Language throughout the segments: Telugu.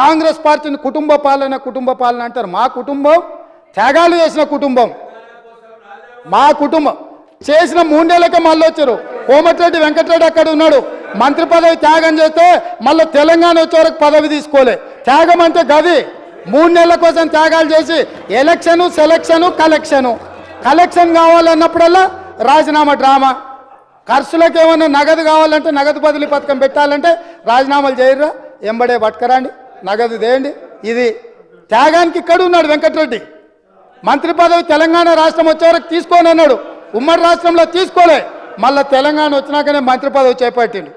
కాంగ్రెస్ పార్టీని కుటుంబ పాలన కుటుంబ పాలన అంటారు. మా కుటుంబం త్యాగాలు చేసిన కుటుంబం. మా కుటుంబం చేసిన మూడేళ్ళకే మళ్ళీ వచ్చారు. కోమటిరెడ్డి వెంకటరెడ్డి అక్కడ ఉన్నాడు. మంత్రి పదవి త్యాగం చేస్తే మళ్ళీ తెలంగాణ వచ్చే వరకు పదవి తీసుకోలే. త్యాగం అంటే గది. మూడు నెలల కోసం త్యాగాలు చేసి ఎలక్షను సెలక్షను కలెక్షను. కలెక్షన్ కావాలన్నప్పుడల్లా రాజీనామా డ్రామా. ఖర్చులకు ఏమన్నా నగదు కావాలంటే నగదు బదిలీ పథకం పెట్టాలంటే రాజీనామాలు చేయరా? ఎంబడే పట్టుకరండి నగదు దేయండి ఇది త్యాగానికి ఇక్కడ ఉన్నాడు వెంకటరెడ్డి. మంత్రి పదవి తెలంగాణ రాష్ట్రం వచ్చే వరకు తీసుకోని అన్నాడు. ఉమ్మడి రాష్ట్రంలో తీసుకోలే. మళ్ళీ తెలంగాణ వచ్చినాకనే మంత్రి పదవి చేపట్టిండు.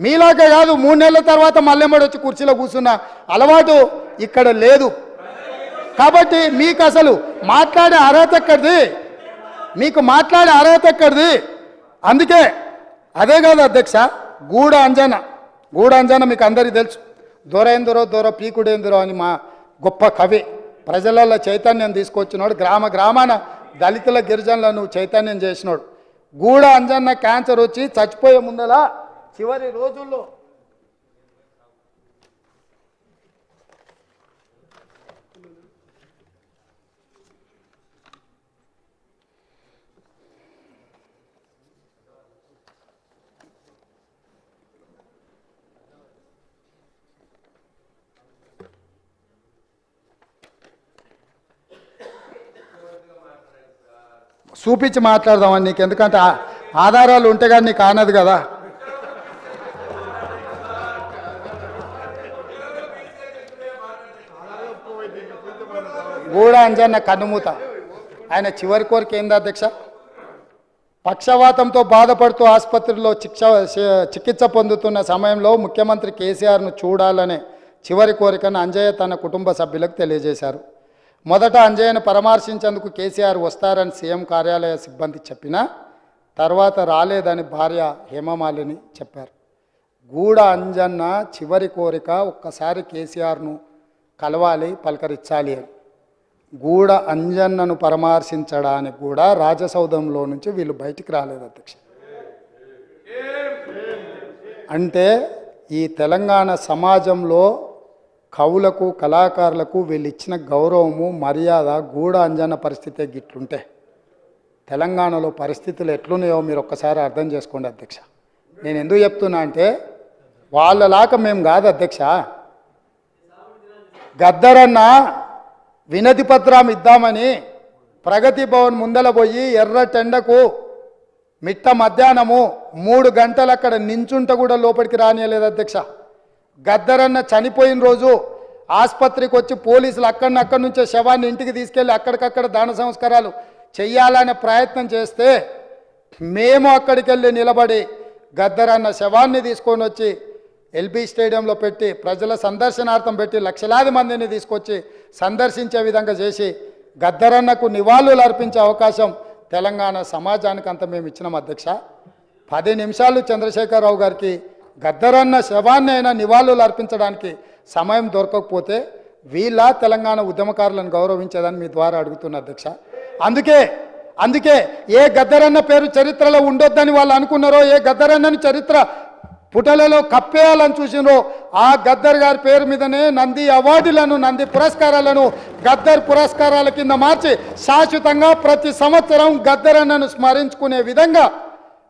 మీలాగే కాదు మూడు నెలల తర్వాత మళ్ళెమ్మడి వచ్చి కుర్చీలో కూర్చున్న అలవాటు ఇక్కడ లేదు. కాబట్టి మీకు అసలు మాట్లాడే అర్హత ఎక్కడిది? మీకు మాట్లాడే అర్హత ఎక్కడిది? అందుకే అదే కాదు అధ్యక్ష గూడ అంజన. గూడ అంజన మీకు అందరికీ తెలుసు. దొరేందురో దొర పీకుడేందురో అని మా గొప్ప కవి ప్రజలలో చైతన్యం తీసుకొచ్చినాడు గ్రామ గ్రామాన దళితుల గిరిజనులను చైతన్యం చేసినాడు. గూడ అంజన్న క్యాన్సర్ వచ్చి చచ్చిపోయే ముందల చివరి రోజుల్లో చూపించి మాట్లాడదామని నీకు? ఎందుకంటే ఆధారాలు ఉంటే కానీ నీకు ఆనదు కదా. గూడ అంజన్న కన్నుమూత. ఆయన చివరి కోరిక ఏందా అధ్యక్ష? పక్షవాతంతో బాధపడుతూ ఆసుపత్రిలో చిక్ష చికిత్స పొందుతున్న సమయంలో ముఖ్యమంత్రి కేసీఆర్ను చూడాలనే చివరి కోరికను అంజయ్య తన కుటుంబ సభ్యులకు తెలియజేశారు. మొదట అంజయ్యను పరామర్శించేందుకు కేసీఆర్ వస్తారని సీఎం కార్యాలయ సిబ్బంది చెప్పినా తర్వాత రాలేదని భార్య హేమమాలిని చెప్పారు. గూడ అంజన్న చివరి కోరిక ఒక్కసారి కేసీఆర్ను కలవాలి పలకరించాలి అని. గూడ అంజన్నను పరామర్శించడానికి కూడా రాజసౌధంలో నుంచి వీళ్ళు బయటికి రాలేదు అధ్యక్ష. అంటే ఈ తెలంగాణ సమాజంలో కవులకు కళాకారులకు వీళ్ళు ఇచ్చిన గౌరవము మర్యాద గూఢ అంజన పరిస్థితే గిట్లుంటే తెలంగాణలో పరిస్థితులు ఎట్లున్నాయో మీరు ఒక్కసారి అర్థం చేసుకోండి అధ్యక్ష. నేను ఎందుకు చెప్తున్నా అంటే వాళ్ళలాక మేము కాదు అధ్యక్ష. గద్దరన్న వినతి పత్రం ఇద్దామని ప్రగతి భవన్ ముందల పోయి ఎర్ర టెండకు మిట్ట మధ్యాహ్నము మూడు గంటలు అక్కడ నించుంట కూడా లోపలికి రానియలేదు అధ్యక్ష. గద్దరన్న చనిపోయిన రోజు ఆసుపత్రికి వచ్చి పోలీసులు అక్కడినక్కడి నుంచే శవాన్ని ఇంటికి తీసుకెళ్ళి అక్కడికక్కడ దాన సంస్కారాలు చెయ్యాలనే ప్రయత్నం చేస్తే మేము అక్కడికి వెళ్ళి నిలబడి గద్దరన్న శవాన్ని తీసుకొని వచ్చి ఎల్బీ స్టేడియంలో పెట్టి ప్రజల సందర్శనార్థం పెట్టి లక్షలాది మందిని తీసుకొచ్చి సందర్శించే విధంగా చేసి గద్దరన్నకు నివాళులు అర్పించే అవకాశం తెలంగాణ సమాజానికి అంత మేము ఇచ్చినాం అధ్యక్ష. పది నిమిషాలు చంద్రశేఖరరావు గారికి గద్దరన్న శవాన్నైనా నివాళులు అర్పించడానికి సమయం దొరకకపోతే వీళ్ళ తెలంగాణ ఉద్యమకారులను గౌరవించేదని మీ ద్వారా అడుగుతున్న అధ్యక్ష. అందుకే అందుకే ఏ గద్దరన్న పేరు చరిత్రలో ఉండొద్దని వాళ్ళు అనుకున్నారో ఏ గద్దరన్నని చరిత్ర పుటలలో కప్పేయాలని చూసినో ఆ గద్దర్ గారి పేరు మీదనే నంది అవార్డులను నంది పురస్కారాలను గద్దర్ పురస్కారాల కింద మార్చి శాశ్వతంగా ప్రతి సంవత్సరం గద్దర్ అన్నను స్మరించుకునే విధంగా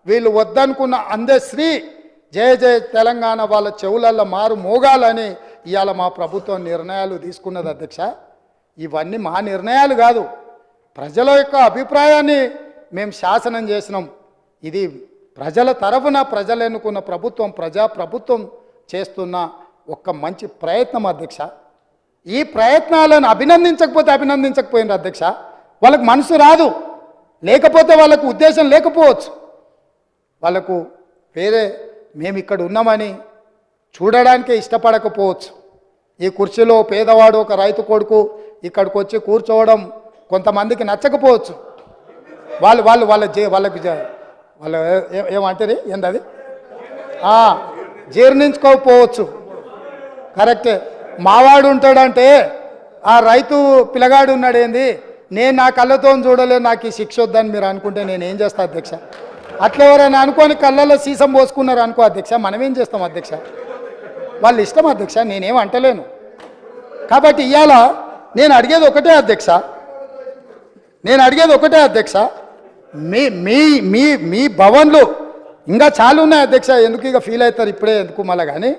వీళ్ళు వద్దనుకున్న అందశ్రీ జయ జయ తెలంగాణ వాళ్ళ చెవులల్లో మారు మోగాలని ఇవాళ మా ప్రభుత్వం నిర్ణయాలు తీసుకున్నది అధ్యక్ష. ఇవన్నీ మా నిర్ణయాలు కాదు. ప్రజల యొక్క అభిప్రాయాన్ని మేము శాసనం చేసినాం. ఇది ప్రజల తరఫున ప్రజలు ఎన్నుకున్న ప్రభుత్వం ప్రజా ప్రభుత్వం చేస్తున్న ఒక మంచి ప్రయత్నం అధ్యక్ష. ఈ ప్రయత్నాలను అభినందించకపోతే అభినందించకపోయింది అధ్యక్ష. వాళ్ళకు మనసు రాదు. లేకపోతే వాళ్ళకు ఉద్దేశం లేకపోవచ్చు. వాళ్ళకు వేరే మేము ఇక్కడ ఉన్నామని చూడడానికే ఇష్టపడకపోవచ్చు. ఈ కుర్చీలో పేదవాడు ఒక రైతు కొడుకు ఇక్కడికి వచ్చి కూర్చోవడం కొంతమందికి నచ్చకపోవచ్చు. వాళ్ళు వాళ్ళు వాళ్ళ జే వాళ్ళకి జ- వాళ్ళ ఏమంటారు ఏంది అది జీర్ణించుకోకపోవచ్చు. కరెక్టే. మావాడు ఉంటాడంటే ఆ రైతు పిల్లగాడు ఉన్నాడు ఏంది నేను నా కళ్ళతో చూడలేదు నాకు ఈ శిక్ష వద్దని మీరు అనుకుంటే నేను ఏం చేస్తా అధ్యక్ష? అట్లా ఎవరైనా అనుకోని కళ్ళల్లో సీసం పోసుకున్నారు అనుకో అధ్యక్ష మనమేం చేస్తాం అధ్యక్ష? వాళ్ళ ఇష్టం అధ్యక్ష నేనేం అంటలేను. కాబట్టి ఇవాళ నేను అడిగేది ఒకటే అధ్యక్ష నేను అడిగేది ఒకటే అధ్యక్ష మీ మీ మీ మీ భవన్లు ఇంకా చాలా ఉన్నాయి అధ్యక్ష ఎందుకు ఇక ఫీల్ అవుతారు ఇప్పుడే ఎందుకు మళ్ళా కానీ?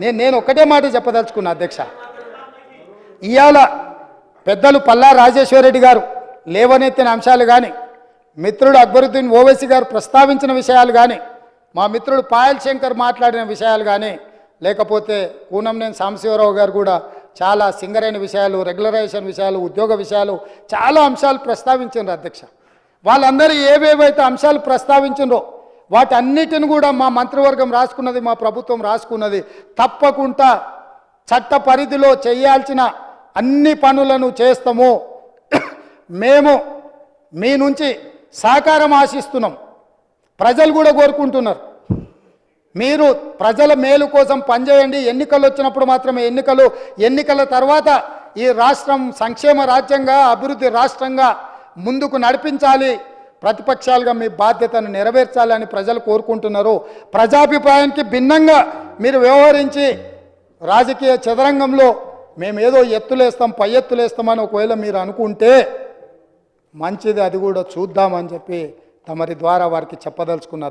నేను నేను ఒకటే మాట చెప్పదలుచుకున్నా అధ్యక్ష. ఇవాళ పెద్దలు పల్లా రాజేశ్వరరెడ్డి గారు లేవనెత్తిన అంశాలు కానీ మిత్రుడు అక్బరుద్దీన్ ఓవైసీ గారు ప్రస్తావించిన విషయాలు కానీ మా మిత్రుడు పాయల్ శంకర్ మాట్లాడిన విషయాలు కానీ లేకపోతే కూనంనేని సాంబశివరావు గారు కూడా చాలా సింగరైన విషయాలు రెగ్యులరైజేషన్ విషయాలు ఉద్యోగ విషయాలు చాలా అంశాలు ప్రస్తావించారు అధ్యక్ష. వాళ్ళందరూ ఏవేవైతే అంశాలు ప్రస్తావించిండ్రో వాటన్నిటిని కూడా మా మంత్రివర్గం రాసుకున్నది మా ప్రభుత్వం రాసుకున్నది తప్పకుండా చట్ట పరిధిలో చేయాల్సిన అన్ని పనులను చేస్తాము. మేము మీ నుంచి సహకారం ఆశిస్తున్నాం. ప్రజలు కూడా కోరుకుంటున్నారు. మీరు ప్రజల మేలు కోసం పనిచేయండి. ఎన్నికలు వచ్చినప్పుడు మాత్రమే ఎన్నికలు. ఎన్నికల తర్వాత ఈ రాష్ట్రం సంక్షేమ రాజ్యంగా అభివృద్ధి రాష్ట్రంగా ముందుకు నడిపించాలి. ప్రతిపక్షాలుగా మీ బాధ్యతను నెరవేర్చాలని ప్రజలు కోరుకుంటున్నారు. ప్రజాభిప్రాయానికి భిన్నంగా మీరు వ్యవహరించి రాజకీయ చదరంగంలో మేము ఏదో ఎత్తులేస్తాం పై ఎత్తులేస్తామని ఒకవేళ మీరు అనుకుంటే మంచిది అది కూడా చూద్దామని చెప్పి తమరి ద్వారా వారికి చెప్పదలుచుకున్నారు